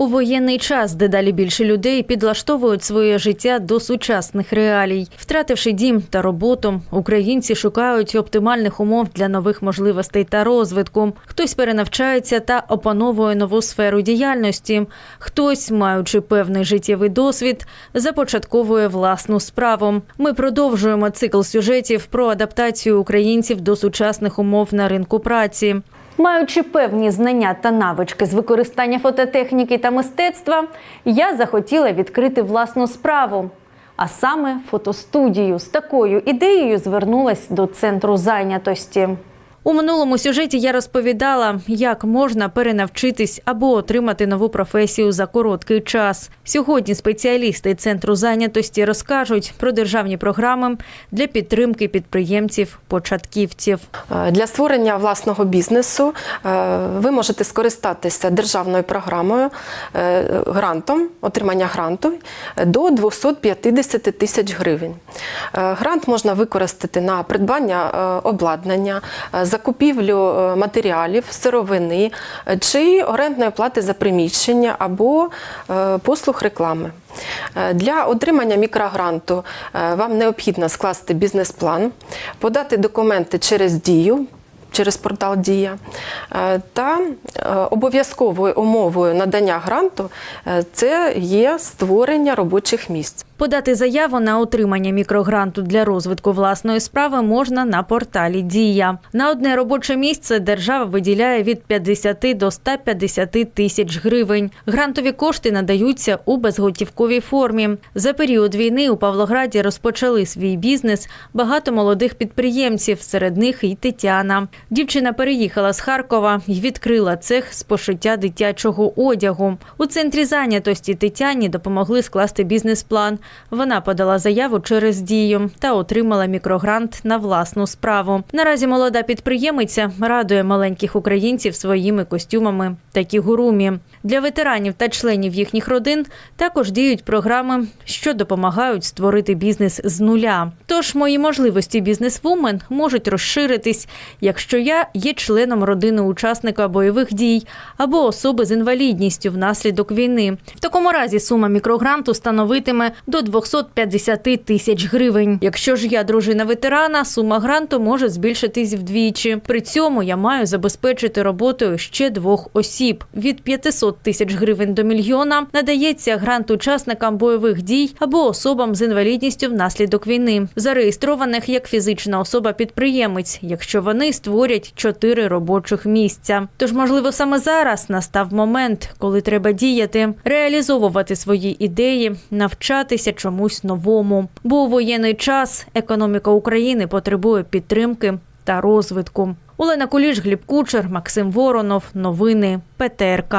У воєнний час дедалі більше людей підлаштовують своє життя до сучасних реалій. Втративши дім та роботу, українці шукають оптимальних умов для нових можливостей та розвитку. Хтось перенавчається та опановує нову сферу діяльності. Хтось, маючи певний життєвий досвід, започатковує власну справу. Ми продовжуємо цикл сюжетів про адаптацію українців до сучасних умов на ринку праці. Маючи певні знання та навички з використання фототехніки та мистецтва, я захотіла відкрити власну справу. А саме фотостудію з такою ідеєю звернулась до центру зайнятості. У минулому сюжеті я розповідала, як можна перенавчитись або отримати нову професію за короткий час. Сьогодні спеціалісти центру зайнятості розкажуть про державні програми для підтримки підприємців-початківців. Е, Для створення власного бізнесу е, ви можете скористатися державною програмою е, грантом, отримання гранту до 250 тисяч гривень. Грант можна використати на придбання обладнання, закупівлю е, матеріалів, сировини е, чи орендної плати за приміщення або е, послуг реклами. Для отримання мікрогранту вам необхідно скласти бізнес-план, подати документи через дію. Через портал Дія та обов'язковою умовою надання гранту це є створення робочих місць. Подати заяву на отримання мікрогранту для розвитку власної справи можна на порталі Дія. На одне робоче місце держава виділяє від 50 до 150 тисяч гривень. Грантові кошти надаються у безготівковій формі. За період війни у Павлограді розпочали свій бізнес багато молодих підприємців, серед них і Тетяна. Дівчина переїхала з Харкова і відкрила цех з пошиття дитячого одягу. У центрі зайнятості Тетяні допомогли скласти бізнес-план. Вона подала заяву через дію та отримала мікрогрант на власну справу. Наразі молода підприємиця радує маленьких українців своїми костюмами та кігурумі. Для ветеранів та членів їхніх родин також діють програми, що допомагають створити бізнес з нуля. Тож мої можливості бізнесвумен можуть розширитись, якщо я є членом родини учасника бойових дій або особи з інвалідністю внаслідок війни. В такому разі сума мікрогранту становитиме до 250 тисяч гривень. Якщо ж я дружина ветерана, сума гранту може збільшитись вдвічі. При цьому я маю забезпечити роботою ще двох осіб. Від 500 тисяч гривень до мільйона надається грант учасникам бойових дій або особам з інвалідністю внаслідок війни, зареєстрованих як фізична особа-підприємець, якщо вони створять чотири робочих місця. Тож, можливо, саме зараз настав момент, коли треба діяти, реалізовувати свої ідеї, навчатися чомусь новому. Бо у воєнний час економіка України потребує підтримки та розвитку. Олена Куліш, Гліб Кучер, Максим Воронов. Новини ПТРК.